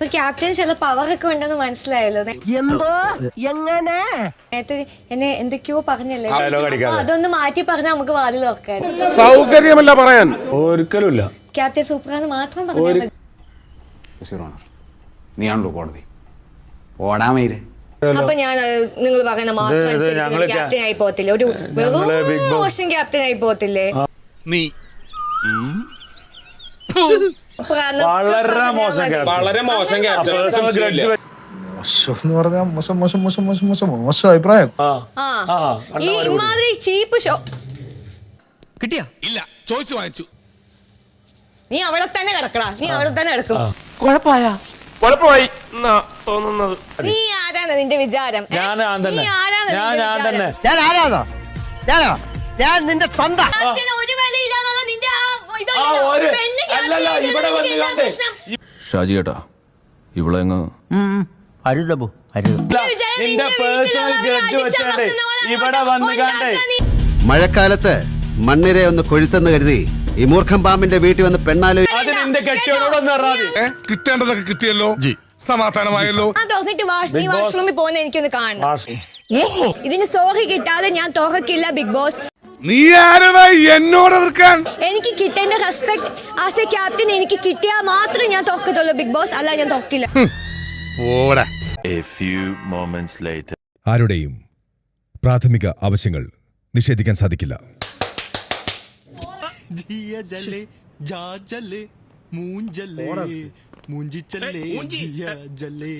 ഇപ്പൊ ക്യാപ്റ്റൻ ചില പവർ ഒക്കെ ഉണ്ടെന്ന് മനസ്സിലായല്ലോ. എന്തോ? എങ്ങനെ? നേരത്തെ എന്നെ എന്തൊക്കെയോ പറഞ്ഞല്ലേ? dialogue അടിക്കാതെ. അപ്പൊ അതൊന്ന് മാറ്റി പറഞ്ഞാൽ നമുക്ക് വാതിൽ തുറക്കാൻ സൗകര്യമല്ല പറയാൻ. ഒരിക്കലുമില്ല. ക്യാപ്റ്റൻ സൂപ്പറാന്ന് മാത്രം പറഞ്ഞാൽ ഒരു- മതി. ഓണർ നീയാണല്ലോ കോടതി. വൈര് അപ്പൊ ഞാൻ നിങ്ങൾ പറയുന്ന മാത്രം ഇത് അനുസരിച്ച് ഞങ്ങൾ ക്യാപ്റ്റൻ ആയി പോകത്തില്ലേ? ഒരു ഞങ്ങൾ Big വെറും Boss- മോശം ക്യാപ്റ്റൻ ആയി പോകത്തില്ലേ? നീ വളരെ മോശം വളരെ മോശം ക്യാപ്റ്റൻ മോശം എന്ന് പറഞ്ഞാൽ മോശം മോശം മോശം മോശം മോശം മോശം അഭിപ്രായം. ആ. ആ. ആ ഈ ഇമാതിരി ചീപ്പ് ഷോ കിട്ടിയാ? ഇല്ല ചോദിച്ചു വാങ്ങിച്ചു. നീ അവിടെ തന്നെ കിടക്കടാ. നീ അവിടെ തന്നെ കിടക്കും കുഴപ്പമായ? തോന്നുന്നത്? നീ ആരാണ് നിന്റെ വിചാരം? ഞാൻ ഞാൻ തന്നെ. ആരാണ് ഞാൻ നിന്റെ ഞാൻ ഞാനോ? നിന്റെ സ്വന്തം ആ. ഒരു അല്ലല്ല ഇവിടെ വന്ന് കണ്ടേ. ഷാജി ഏട്ടാ അരുതബു അരുത് നിന്റെ പേഴ്സണൽ ഗ്രഡ്ജ് അമർത്തുന്ന ഇവിടെ വന്ന് കണ്ടേ. മഴക്കാലത്ത് മണ്ണിരെ ഒന്ന് കൊഴുത്തെന്ന് കരുതി ഈ മൂർഖം പാമ്പിന്റെ വീട്ടിൽ വന്ന് പെണ്ണാലോ അത് നിന്റെ കെട്ടിയോടൊന്ന് പറഞ്ഞാൽ മതി കിട്ടേണ്ടതൊക്കെ കിട്ടിയല്ലോ? സമാധാനമായല്ലോ? ആ തുറന്നിട്ട് വാഷ് നീ. വാഷ്റൂമിൽ പോകുന്ന എനിക്കൊന്ന് കാണണം. ഇതിന് സോറി കിട്ടാതെ ഞാൻ തുറക്കില്ല ബിഗ് ബോസ് നീ ആരടാ എന്നോട് എതിർക്കാൻ എനിക്ക് കിട്ടേണ്ട റെസ്പെക്ട് ആസ് എ ക്യാപ്റ്റൻ എനിക്ക് കിട്ടിയാൽ മാത്രമേ ഞാൻ തോക്കത്തുള്ളൂ. ബിഗ് ബോസ് അല്ല ഞാൻ തോക്കില്ല. പോടാ. A few moments later. ആരുടെയും പ്രാഥമിക ആവശ്യങ്ങൾ നിഷേധിക്കാൻ സാധിക്കില്ല. ജിയ ജല്ലേ ജാ ജല്ലേ മൂഞ്ചല്ലേ മൂഞ്ചിച്ചല്ലേ ജിയ ജല്ലേ